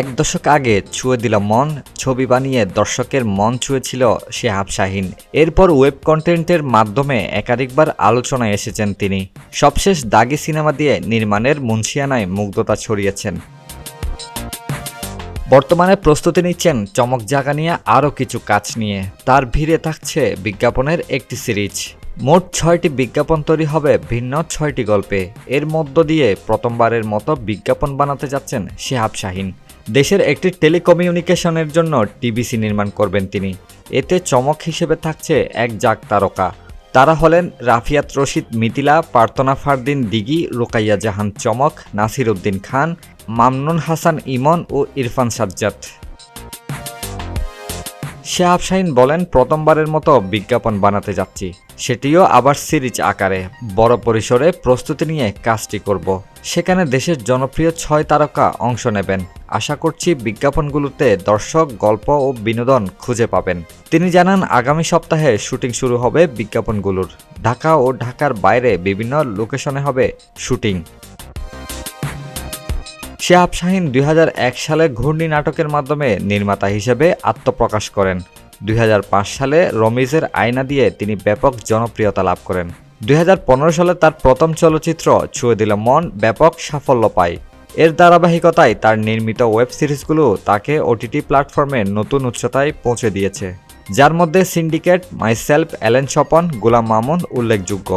এক দশক আগে ছুঁয়ে দিল মন, ছবি বানিয়ে দর্শকের মন ছুঁয়েছিল শেহাব শাহিন। এরপর ওয়েব কন্টেন্টের মাধ্যমে একাধিকবার আলোচনায় এসেছেন তিনি। সবশেষ দাগি সিনেমা দিয়ে নির্মাণের মুন্সিয়ানায় মুগ্ধতা ছড়িয়েছেন। বর্তমানে প্রস্তুতি নিচ্ছেন চমক জাগা নিয়ে আরও কিছু কাজ নিয়ে। তার ভিড়ে থাকছে বিজ্ঞাপনের একটি সিরিজ। মোট ছয়টি বিজ্ঞাপন তৈরি হবে ভিন্ন ছয়টি গল্পে। এর মধ্য দিয়ে প্রথমবারের মতো বিজ্ঞাপন বানাতে যাচ্ছেন শেহাব শাহিন। দেশের একটি টেলিকমিউনিকেশনের জন্য টিবিসি নির্মাণ করবেন তিনি। এতে চমক হিসেবে থাকছে এক জাগ তারকা। তারা হলেন রাফিয়াত রশিদ মিতিলা পার্তনা ফারদিন দিগি রোকাইয়া জাহান চমক নাসির উদ্দিন খান, মামনুন হাসান ইমন ও ইরফান সাজ্জাদ। শাহাব শাহিন বলেন, প্রথমবারের মতো বিজ্ঞাপন বানাতে যাচ্ছি। সেটিও আবার সিরিজ আকারে। বড় পরিসরে প্রস্তুতি নিয়ে কাজটি করব। সেখানে দেশের জনপ্রিয় ছয় তারকা অংশ নেবেন। আশা করছি বিজ্ঞাপনগুলোতে দর্শক, গল্প ও বিনোদন খুঁজে পাবেন। তিনি জানান, আগামী সপ্তাহে শুটিং শুরু হবে বিজ্ঞাপনগুলোর। ঢাকা ও ঢাকার বাইরে বিভিন্ন লোকেশনে হবে শুটিং। শেহাব শাহিন দুই সালে ঘূর্ণি নাটকের মাধ্যমে নির্মাতা হিসেবে আত্মপ্রকাশ করেন। দুই হাজার পাঁচ সালে রমিজের আয়না দিয়ে তিনি ব্যাপক জনপ্রিয়তা লাভ করেন। দুই হাজার পনেরো সালে তার প্রথম চলচ্চিত্র ছুঁয়ে দিল মন ব্যাপক সাফল্য পায়। এর ধারাবাহিকতায় তার নির্মিত ওয়েব সিরিজগুলো তাকে ওটিটি প্ল্যাটফর্মে নতুন উচ্চতায় পৌঁছে দিয়েছে, যার মধ্যে Syndicate, Myself, Allen Swapan Golam Mamun উল্লেখযোগ্য।